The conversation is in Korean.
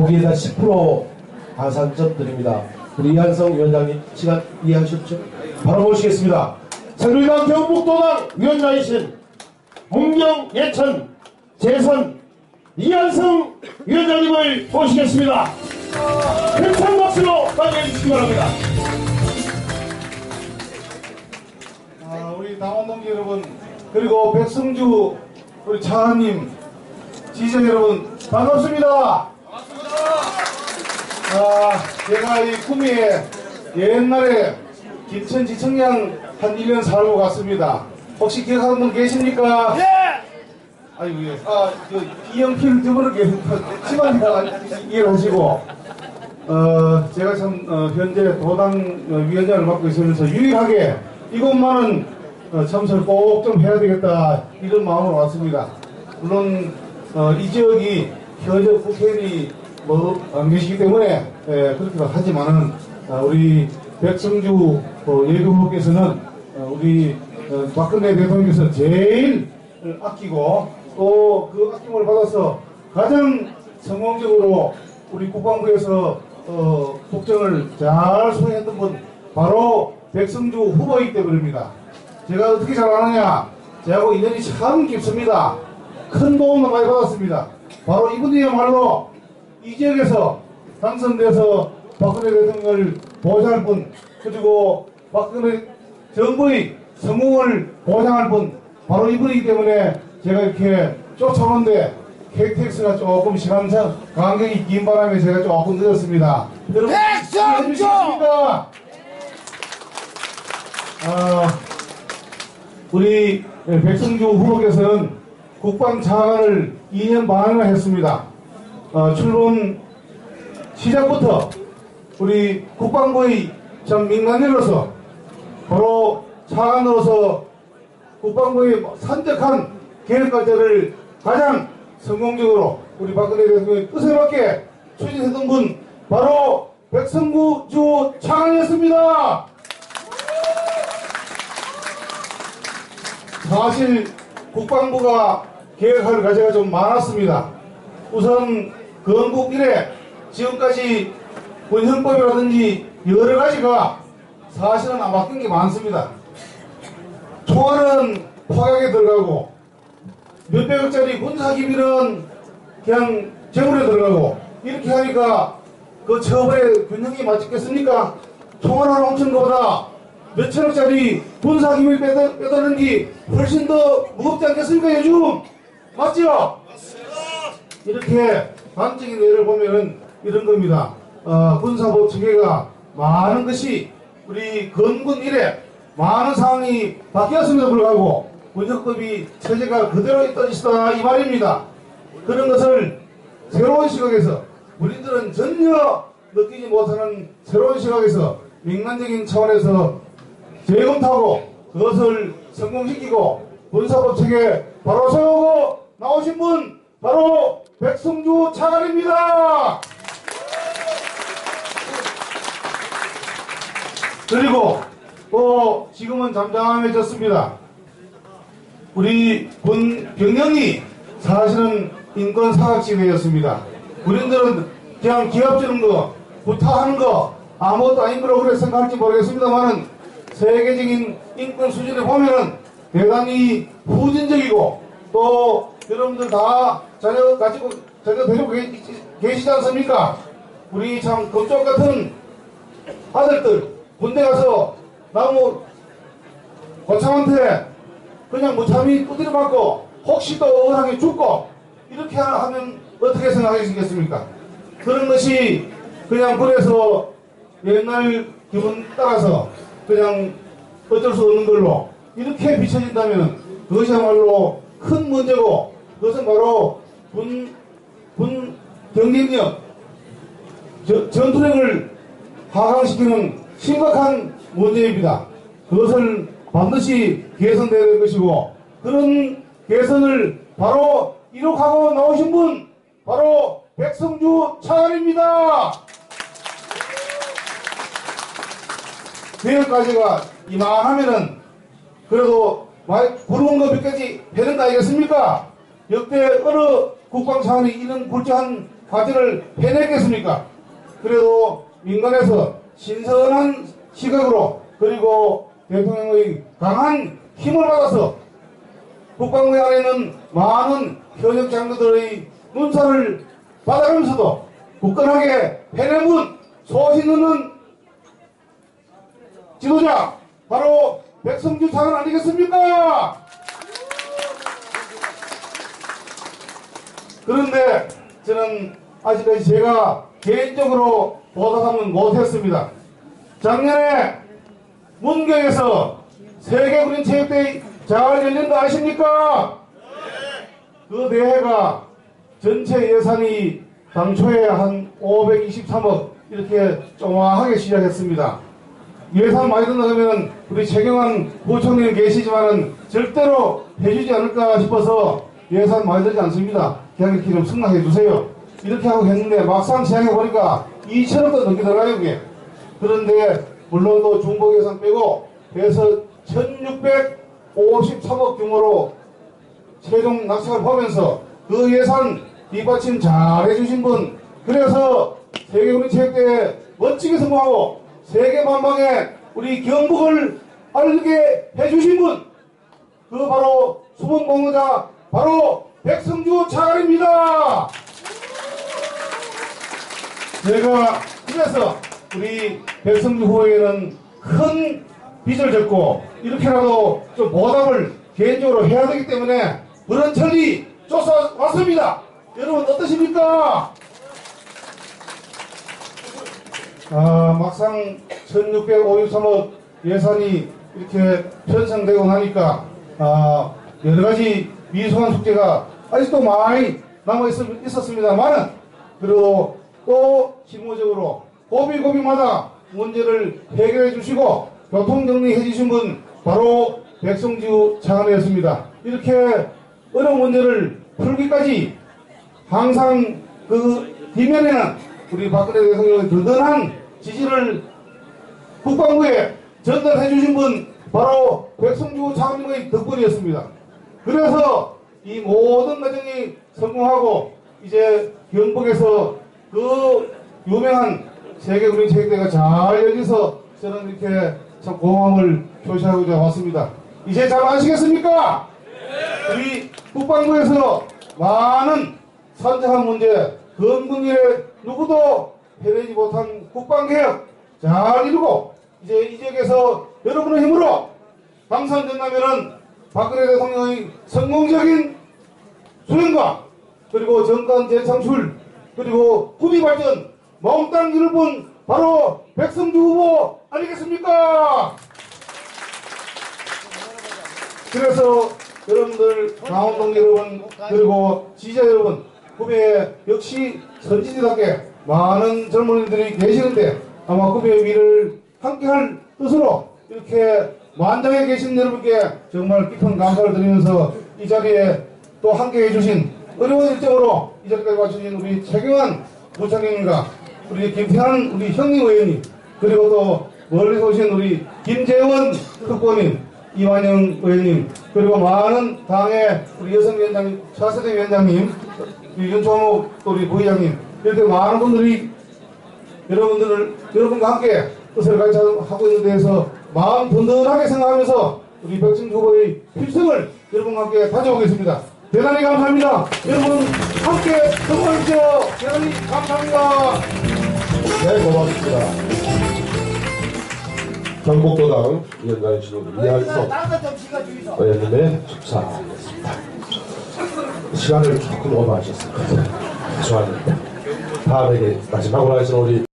거기에다 10% 가산점 드립니다. 우리 이한성 위원장님 시간 이해하셨죠? 바로 모시겠습니다. 새누리당 경북도당 위원장이신 문경 예천 재선 이한성 위원장님을 모시겠습니다. 큰 박수로 맞이해 주시기 바랍니다. 아, 우리 당원 동지 여러분 그리고 백성주 우리 차관님 지지자 여러분 반갑습니다. 아, 제가 이 구미에 옛날에 김천 지청장 한 1년 살고 갔습니다. 혹시 기억하는 분 계십니까? 예! 아이고, 예. 아, 저, 이영필 두 분은 계십니까? 집안이라 이해를 하시고, 어, 제가 참, 어, 현재 도당 어, 위원장을 맡고 있으면서 유일하게 이것만은 어, 참석을 꼭 좀 해야 되겠다, 이런 마음으로 왔습니다. 물론, 어, 이 지역이 현역 국회의원이 뭐, 안 계시기 때문에, 예, 그렇게 하지만은, 어, 우리 백성주 어, 예비후보께서는 어, 우리 어, 박근혜 대통령께서 제일 어, 아끼고 또 그 아낌을 받아서 가장 성공적으로 우리 국방부에서 어, 국정을 잘 수행했던 분 바로 백성주 후보이기 때문입니다. 제가 어떻게 잘 아느냐? 저하고 인연이 참 깊습니다. 큰 도움을 많이 받았습니다. 바로 이분이야말로 이 지역에서 당선돼서 박근혜 대통령을 보장할 분 그리고 박근혜 정부의 성공을 보장할 분 바로 이분이기 때문에 제가 이렇게 쫓아오는데 KTX가 조금 시간상 간격이 긴 바람에 제가 조금 늦었습니다. 여러분 해주시겠습니까? 아, 우리 백성주 후보께서는 국방장관을 2년 반이나 했습니다. 어, 출범 시작부터 우리 국방부의 참 민간인으로서 바로 차관으로서 국방부의 산적한 계획과제를 가장 성공적으로 우리 박근혜 대통령의 뜻에 맞게 추진했던 분 바로 백성구 주 차관이었습니다. 사실 국방부가 계획할 과제가 좀 많았습니다. 우선 건국 이래 지금까지 군형법이라든지 여러 가지가 사실은 안 바뀐 게 많습니다. 총알은 파악에 들어가고 몇백억짜리 군사기밀은 그냥 재물에 들어가고 이렇게 하니까 그 처벌에 균형이 맞겠습니까? 총알 하나 훔친 것보다 몇천억짜리 군사기밀 빼드- 빼드는 게 훨씬 더 무겁지 않겠습니까 요즘? 맞죠? 이렇게 단적인 예를 보면은 이런 겁니다. 어, 군사법 체계가 많은 것이 우리 건군 이래 많은 상황이 바뀌었음에도 불구하고 군역법이 체제가 그대로 있던 것이다 이 말입니다. 그런 것을 새로운 시각에서 우리들은 전혀 느끼지 못하는 새로운 시각에서 민간적인 차원에서 재검토하고 그것을 성공시키고 군사법 체계 바로 세우고 나오신 분 바로 백성주 차관입니다. 그리고 또 지금은 잠잠해졌습니다. 우리 군 병력이 사실은 인권 사각지대였습니다. 우리들은 그냥 기합 주는 거, 부탁하는 거 아무것도 아닌 거라고 그래 생각할지 모르겠습니다만은 세계적인 인권 수준에 보면은 대단히 후진적이고 또 여러분들 다 자녀 가지고 자녀 데리고 계- 계시지 않습니까? 우리 참 검쪽 같은 아들들 군대 가서 나무 거창한테 그냥 무참히 두드려 맞고 혹시 또 억울하게 죽고 이렇게 하- 하면 어떻게 생각하시겠습니까? 그런 것이 그냥 군에서 옛날 기분 따라서 그냥 어쩔 수 없는 걸로 이렇게 비춰진다면 그것이야말로 큰 문제고 그것은 바로 군, 군 경쟁력 저- 전투력을 하강시키는 심각한 문제입니다. 그것을 반드시 개선되어야 될 것이고 그런 개선을 바로 이룩하고 나오신 분 바로 백성주 차관입니다. 내일까지가 이만하면은 그래도 몇 가지 되는 거 아니겠습니까? 역대 어느 국방 차관이 이런 굴절한 과제를 해내겠습니까? 그래도 민간에서 신선한 시각으로 그리고 대통령의 강한 힘을 받아서 국방부 안에는 많은 현역 장교들의 눈살을 받아가면서도 굳건하게 해내문 소신 있는 지도자 바로 백성주 장관 아니겠습니까? 그런데 저는 아직까지 제가 개인적으로 보답하면 못했습니다. 작년에 문경에서 세계군인 체육대회 잘 열린 거 아십니까? 그 대회가 전체 예산이 당초에 한 523억 이렇게 조마하게 시작했습니다. 예산 많이 든다 그러면 우리 최경환 부총리는 계시지만은 절대로 해주지 않을까 싶어서 예산 많이 들지 않습니다. 그냥 이렇게 좀 승낙해 주세요. 이렇게 하고 했는데 막상 시행해 보니까 2천억도 넘게 들어가요, 이게. 그런데 물론 또 중복 예산 빼고 해서 1653억 규모로 최종 낙찰을 보면서 그 예산 뒷받침 잘 해주신 분 그래서 세계 우리 체육대회 멋지게 성공하고 세계 만방에 우리 경북을 알게 해주신 분 그 바로 수분 공로자 바로 백성주 차관입니다. 제가 그래서 우리 백성주 후보에는 큰 빚을 졌고 이렇게라도 좀 보답을 개인적으로 해야 되기 때문에 그런 천리 쫓아왔습니다. 여러분 어떠십니까? 아, 막상 1653억 예산이 이렇게 편성되고 나니까 아, 여러 가지 미소한 숙제가 아직도 많이 남아 있- 있었습니다만은 그리고 또 실무적으로 고비고비마다 문제를 해결해 주시고 교통 정리해 주신 분 바로 백성주 차관이었습니다. 이렇게 어려운 문제를 풀기까지 항상 그 뒷면에는 우리 박근혜 대통령의 든든한 지지를 국방부에 전달해 주신 분 바로 백성주 차관님의 덕분이었습니다. 그래서 이 모든 과정이 성공하고 이제 경북에서 그 유명한 세계군인 체육대회가 잘 열려서 저는 이렇게 참 고마움을 표시하고자 왔습니다. 이제 잘 아시겠습니까? 우리 국방부에서 많은 산정한 문제, 건국일에 누구도 해내지 못한 국방개혁 잘 이루고 이제 이 지역에서 여러분의 힘으로 당선된다면은 박근혜 대통령의 성공적인 수행과 그리고 정권 재창출 그리고 구비 발전 몽땅 이룰 분 바로 백성주 후보 아니겠습니까? 그래서 여러분들 강원동 여러분 그리고 지지자 여러분 구미에 역시 선진이답게 많은 젊은이들이 계시는데 아마 구미의 위를 함께할 뜻으로 이렇게 만장에 계신 여러분께 정말 깊은 감사를 드리면서 이 자리에 또 함께 해 주신 어려운 일정으로 이 자리까지 와주신 우리 최경환 부총리님과 우리 김태환 우리 형님 의원님 그리고 또 멀리서 오신 우리 김재원 특보님 이완영 의원님 그리고 많은 당의 우리 여성위원장님 차세대 위원장님 윤총욱 또 우리 부의장님 이렇게 많은 분들이 여러분들을 여러분과 함께 뜻을 같이 하고 있는 데에서 마음 든든하게 생각하면서 우리 백승 후보의 필승을 여러분과 함께 다져보겠습니다. 대단히 감사합니다. 여러분 함께 성공하십시오. 대단히 감사합니다. 네, 고맙습니다. 경북도당 위원장이신 이한석 의원님의 축사였습니다. 시간을 조금 오버하셨을 것 같아요. 죄송합니다. 다음에 마지막으로 하시는 우리